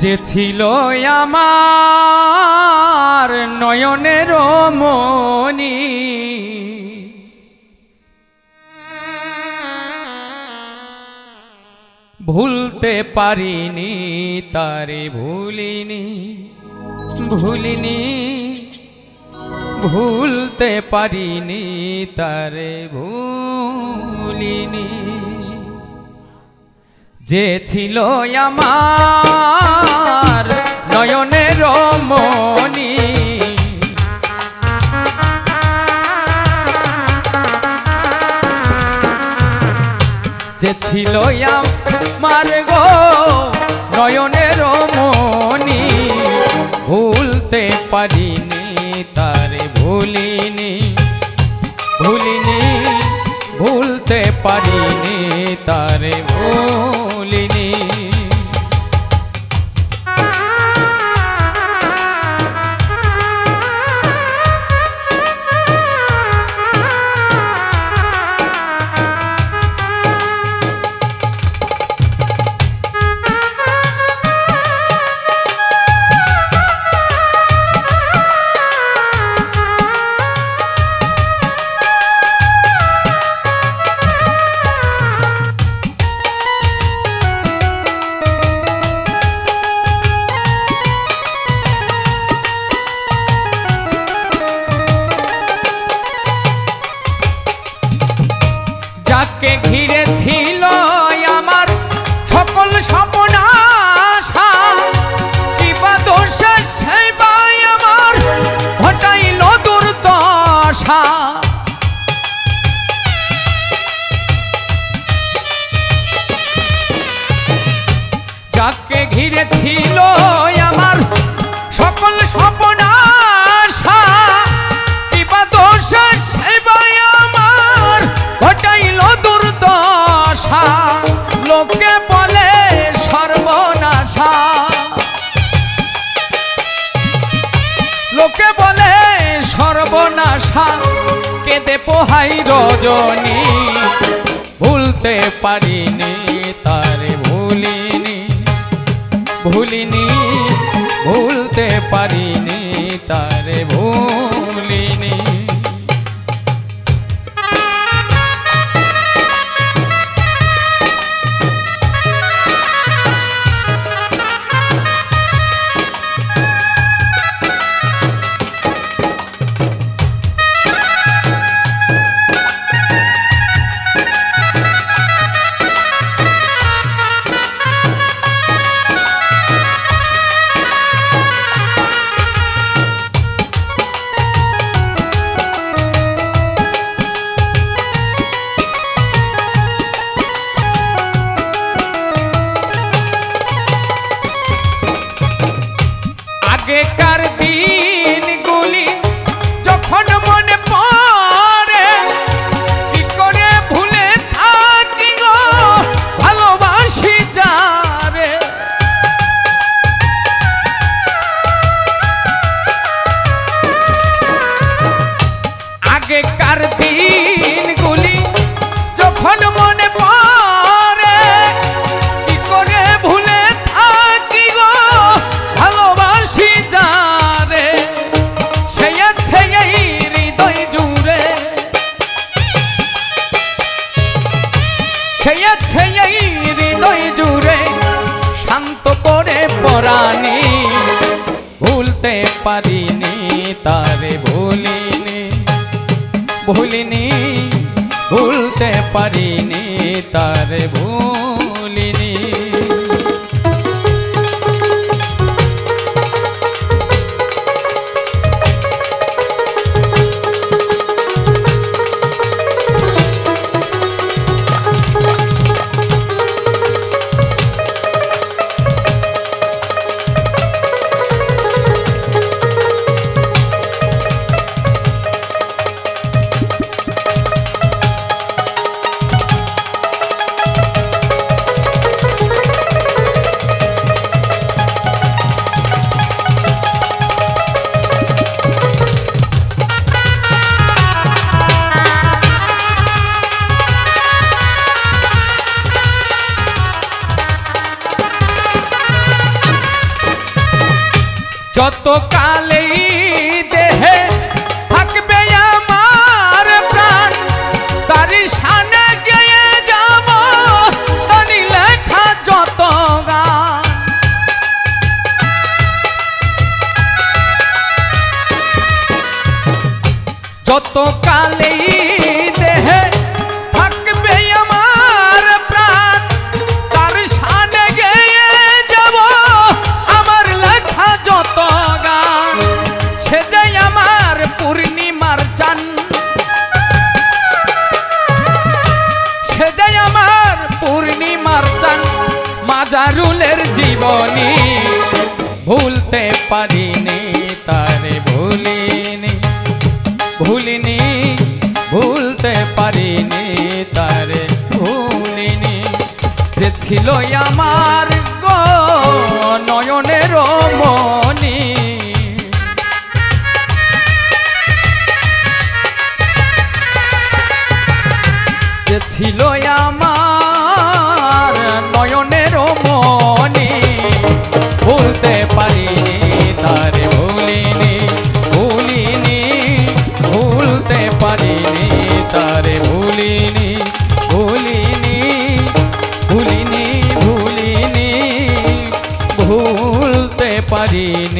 যে ছিল আমার নয়নের মনি ভুলতে পারিনি তারে ভুলিনি ভুলিনি। ভুলতে পারিনি তারে ভুলিনি। যে ছিল আমার নয়নের মনি যে ছিল আমার গো নয়নের মনি ভুলতে পারিনি, তারে ভুলিনি। ভুলিনি, ভুলতে পারিনি, তারে ভুলিনি যাকে ঘিরে ছিল আমার সকল স্বপ্ন আশা। দোষ সেবাই আমার ঘটাইল দুর্দশা। বলে সর্বনাশা কেঁদে পোহাই রজনী। ভুলতে পারিনি তারে ভুলিনি। ভুলিনি ভুলতে পারিনি। ছেয়ে এই হৃদয় জুড়ে শান্ত করে পরানি ভুলতে পারিনি, তারে ভুলিনি ভুলিনি, ভুলতে পারিনি, তারে ভুলিনি কত কালে জীবনী। ভুলতে পারিনি, তারে ভুলিনি। ভুলিনি, ভুলতে পারিনি, তারে ভুলিনি। যে ছিল আমার গো নয়নের মন দিন